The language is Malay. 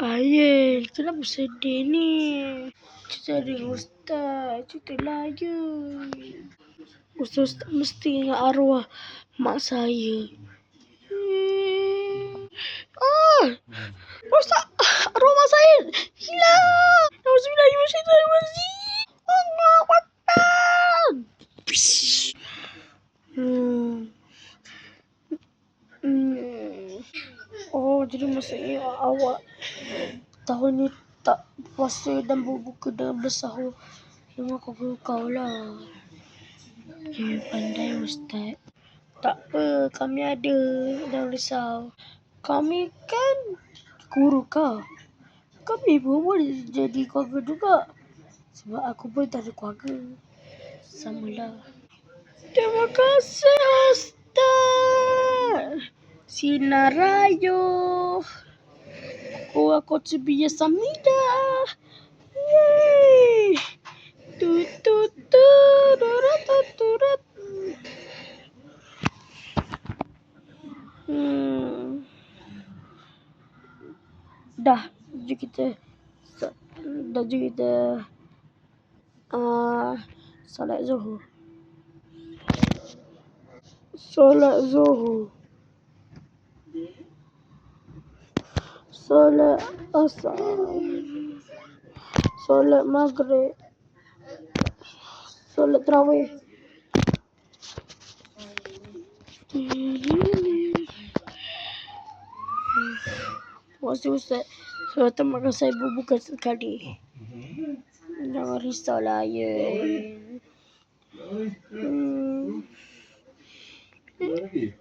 Ayel, kenapa sedih ni? Cerita dengan Ustaz. Ceritalah je. Ustaz tak mesti ingat arwah mak saya. Hmm. Ah! Ustaz, arwah mak saya hilang. Nauzubillahiminasyaitanirrajim. Allah Akbar. Psh. Hmm. Hmm. Jadi maksudnya awak tahun ni tak puasa dan berbuka dan bersahur dengan keluarga kau lah. Eh, pandai Ustaz. Tak apa, kami ada. Jangan risau. Kami kan guru kau. Kami pun boleh jadi keluarga juga. Sebab aku pun tak ada keluarga. Samalah. Terima kasih Ustaz. Sinar rayo. Aku aku terbiasa mida. Yeay. Tu tu tu durat durat. Hmm. Dah, jom kita dah jom kita uh, solat zuhur. Solat zuhur. Solat asar. Solat maghrib. Solat tarawih. Terima kasih Ustaz. Sebab makan saya berbuka sekali. Jangan risaulah ya. Hmm. Lagi? Weh.